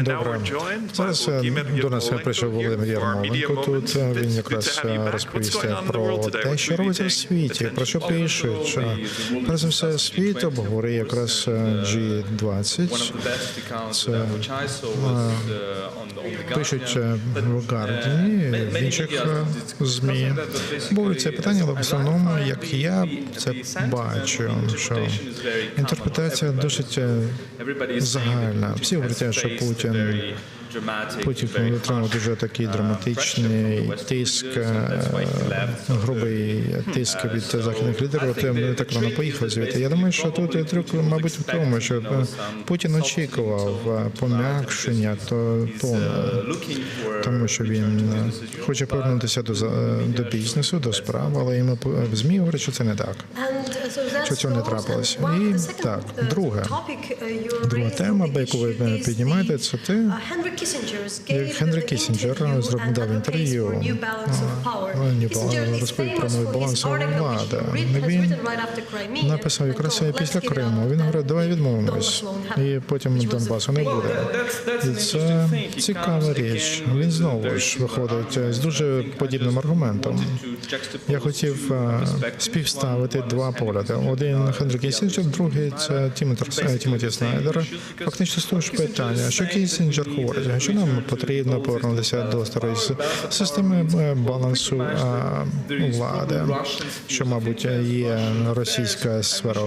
Добре. we're joined by Зараз е, до нас прийшов Володимир Ярмоленко. Тут е, він якраз е, the про те, що робиться в світі, про що пишуть. Перш за все, світ обговорює якраз е, G20. Це пишуть е, в Гардіні, в інших е, ЗМІ. Обговорюють це питання, але в основному, як я це бачу, що інтерпретація досить е, загальна. Всі говорять, що Путін Путін отримав дуже такий драматичний тиск, е, грубий тиск від західних лідерів. Ти не так рано поїхав звідти. Я думаю, що тут трюк, мабуть, в тому, що е, Путін очікував е, пом'якшення то тону, тому що він е, хоче повернутися до за- до бізнесу, до справ, але йому по- в змі говорять, що це не так. Що цього не трапилося. І так, друге. Друга тема, яку ви піднімаєте, це те, як Генрі Кісінджер зробив дав інтерв'ю розповів про новий баланс влади. Він написав якраз після Криму. Він говорить, давай відмовимось, і потім Донбасу не буде. І це цікава річ. Він знову ж виходить з дуже подібним аргументом. Я хотів е, співставити два погляди. Один Хенрі Кісінджер, другий це Тімоті, Тімоті Снайдер. Фактично ж питання, що Кісінджер говорить, що нам потрібно повернутися до старої системи е, балансу е, влади, що, мабуть, є російська сфера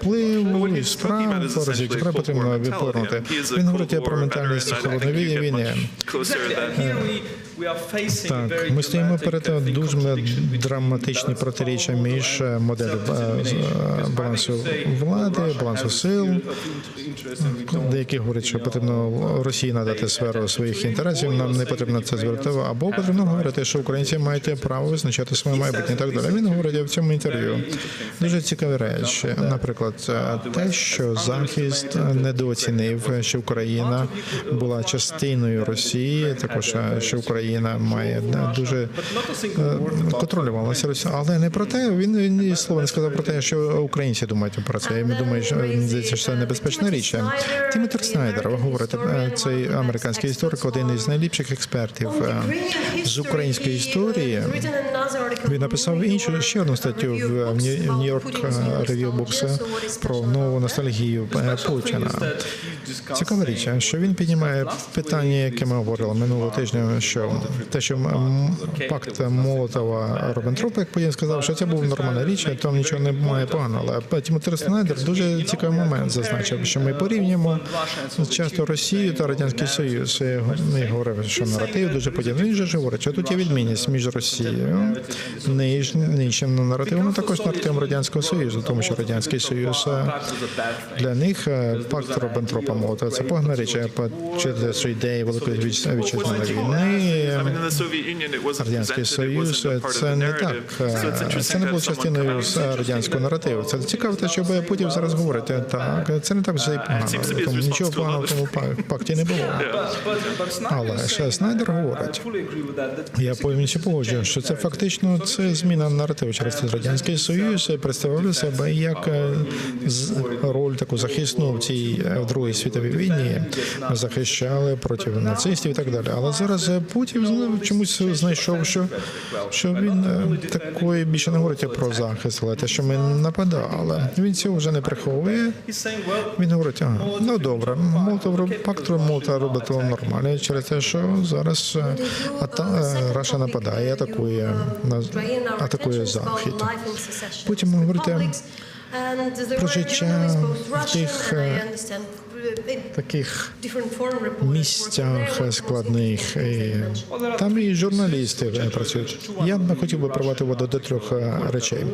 впливу і справ, справа потрібно повернути. Він говорить про ментальність холодної війни. Так, ми стоїмо перед дуже драматичні протиріччя між е, моделлю е, балансу влади, балансу сил. Деякі говорять, що потрібно Росії надати сферу своїх інтересів. Нам не потрібно це звертати, або потрібно говорити, що українці мають право визначати своє майбутнє. і Так далі. Він говорить в цьому інтерв'ю. Дуже цікаві речі. Наприклад, е, те, що захист недооцінив, що Україна була частиною Росії, також що Україна має е, дуже е, контролювалася Росія, але не про те. Він ні слова не сказав про те, що українці думають про це. Я думаю, що здається, що це небезпечна річ. Тімотер Снайдер, ви говорите, е, цей американський історик, один із найліпших експертів е, з української історії. Він написав іншу ще одну статтю в в Нью- Нью-Йорк Review Books про нову ностальгію Путіна. Цікава річ, що він піднімає питання, яке ми говорили минулого тижня, що те, що пакт Молотова Робентропа, як Путін сказав, що це був нормальна річ, там нічого немає поганого. Але Тімотер Снайдер дуже цікавий момент зазначив, що ми порівнюємо часто Росію та Радянський Союз. Я говорив, що наратив дуже подібний. Він же говорить, що тут є відмінність між Росією, нижчим наративом, а також наративом Радянського Союзу, тому що Радянський Союз е, для них е, пакт Робентропа Молотова це погана річ, через ідеї Великої вітчизняної війни. Wasn't Радянський Союз of це не так. Е, Це не було частиною з радянського наративу. Це цікаво, те, що Путін зараз говорить. Так, це не так вже й погано. Тому нічого поганого в тому па- пакті не було. Але ще Снайдер говорить, Я повністю погоджуюся, що це фактично це зміна наративу через радянський союз представляли себе як е, з- роль таку захисну в цій е, в другій світовій війні. Захищали проти нацистів і так далі. Але зараз е, Путін знову чомусь знайшов, що, що він е, такої більше не говорить про захист, але те, що ми нападали. Він цього вже не приховує. Він говорить, ага, ну добре, Молотов пакт Молотова робить нормально через те, що зараз е, ата, е, Раша нападає, атакує атакує захід. Потім говорите про життя тих таких місцях складних. Там і журналісти е, працюють. Я не хотів би привати воду до трьох е, речей: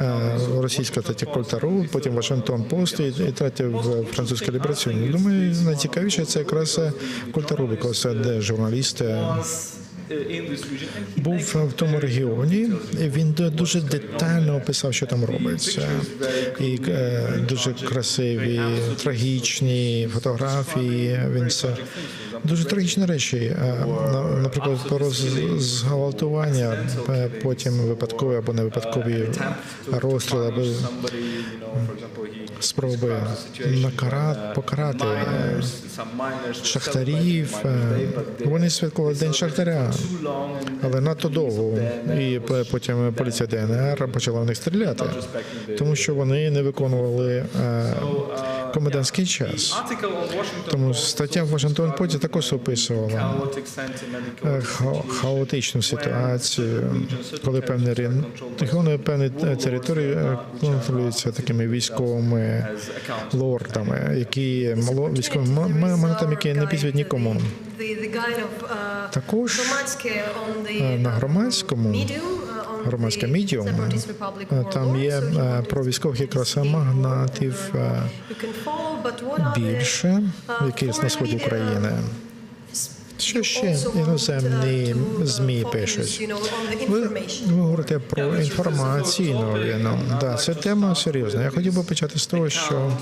Е, російська стаття Кольтару, потім Вашингтон Пост і, третя в французька Лібераційна. Думаю, найцікавіше це якраз Кольтару, де журналісти був в тому регіоні. Він дуже детально описав, що там робиться, і е, дуже красиві, трагічні фотографії. Він це дуже трагічні речі. Е, Наприклад, про зґвалтування, е, потім випадкові або не випадкові розстріли, або спроби накара- покарати шахтарів. Вони святкували день шахтаря, але надто довго. І потім поліція ДНР почала в них стріляти, тому що вони не виконували е, комендантський час. Тому стаття в Вашингтон Поті також описувала е, хаотичну ситуацію, коли певні рин- регіони, певні території контролюються такими військовими лордами, які мало військовими ма- ма- монетами, які не підсвітять нікому. Також е, на громадському громадське медіум там є е, про військових якраз магнатів е, більше, які на сході України. Що ще іноземні змі пишуть? Ви, ви говорите про інформаційну новину. Да, це тема серйозна. Я хотів би почати з того, що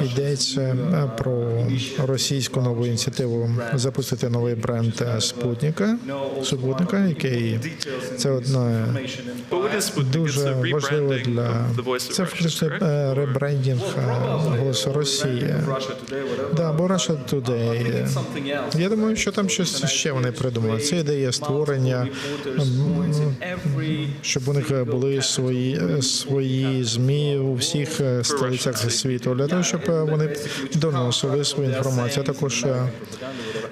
йдеться е, про російську нову ініціативу запустити новий бренд е, Спутника, супутника, який це одна дуже важливо для це фактично е, ребрендінг голосу Росії. Да, або Russia Today. Я думаю, що там щось ще вони придумали. Це ідея створення, щоб у них були свої свої змі у всіх е, столицях світу для того, щоб е, вони доносили свою інформацію. Також е,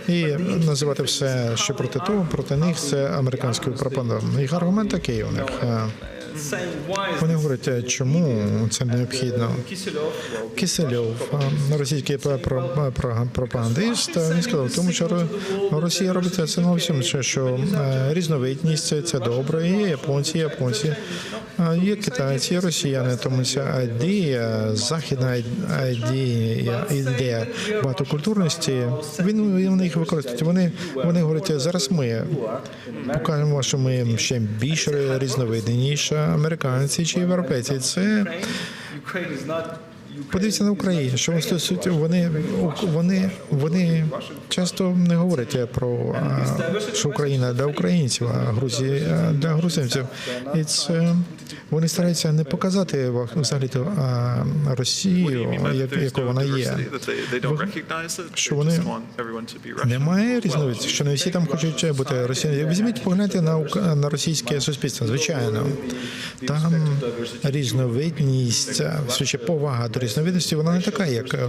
і називати все, що проти того, проти них це американською пропагандою. Їх аргумент такий у них. Вони говорять, е, чому це необхідно. Кисельов, російський про- про- пропагандист, він сказав, тому що Росія робить це на всьому, що- е, різновидність це добре, є японці, японці, є китайці, є росіяни. Тому ця ідея, західна ідея, ідея багатокультурності, він він їх використовує. Вони вони говорять, зараз ми покажемо, що ми ще більш різновидні, ніж американці чи європейці. Це Подивіться на Україну, що вони вони вони часто не говорять про що Україна для українців, а Грузія для грузинців. І це вони стараються не показати взагалі Росію, What do you mean by that як, there's яку вона є. що вони-? Немає різновидності, що не всі там хочуть бути росіяни. Візьміть, погляньте на на російське суспільство. Звичайно, там різновидність, повага до різновидності, вона не така, як е,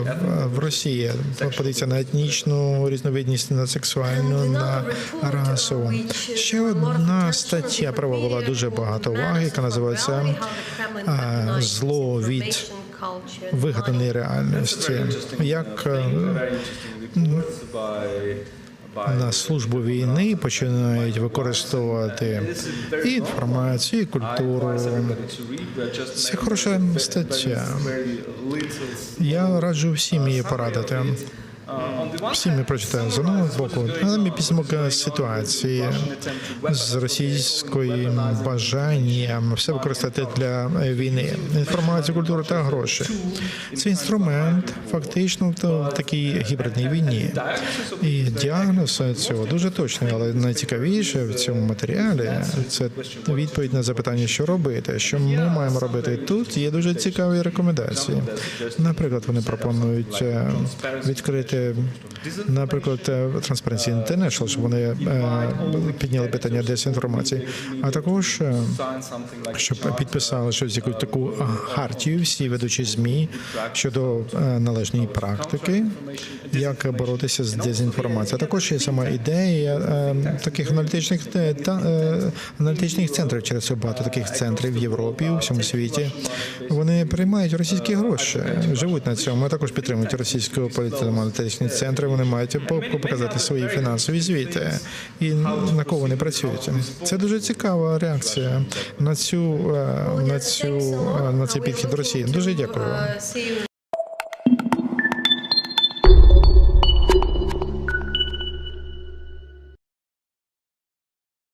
в- Росії. Подивіться на етнічну різновидність, на сексуальну, на расову. Ще одна стаття провела дуже багато уваги, яка називається а, «Зло від вигаданої реальності. Як е, на службу війни починають використовувати і інформацію, і культуру. Це хороша стаття. Я раджу всім її порадити. Всі ми прочитаємо з одного боку, але ми підсумок ситуації з російською бажанням все використати для війни. Інформацію, культуру та гроші. Це інструмент фактично в такій гібридній війні. І діагноз цього дуже точний, але найцікавіше в цьому матеріалі це відповідь на запитання, що робити. Що ми маємо робити тут? Є дуже цікаві рекомендації. Наприклад, вони пропонують е, відкрити, наприклад, е, Transparency International, щоб вони е, підняли питання дезінформації, а також е, щоб підписали щось якусь таку хартію всі ведучі змі щодо належної практики, як боротися з дезінформацією. А Також є сама ідея таких аналітичних та аналітичних центрів через багато таких центрів в Європі, у всьому світі. Вони приймають російські гроші, живуть на цьому. а Також підтримують російську політично-аналітичні центри. Вони мають показати свої фінансові звіти і на кого вони працюють. Це дуже цікава реакція на цю е, на цю е, на цей підхід Росії. Дуже дякую вам.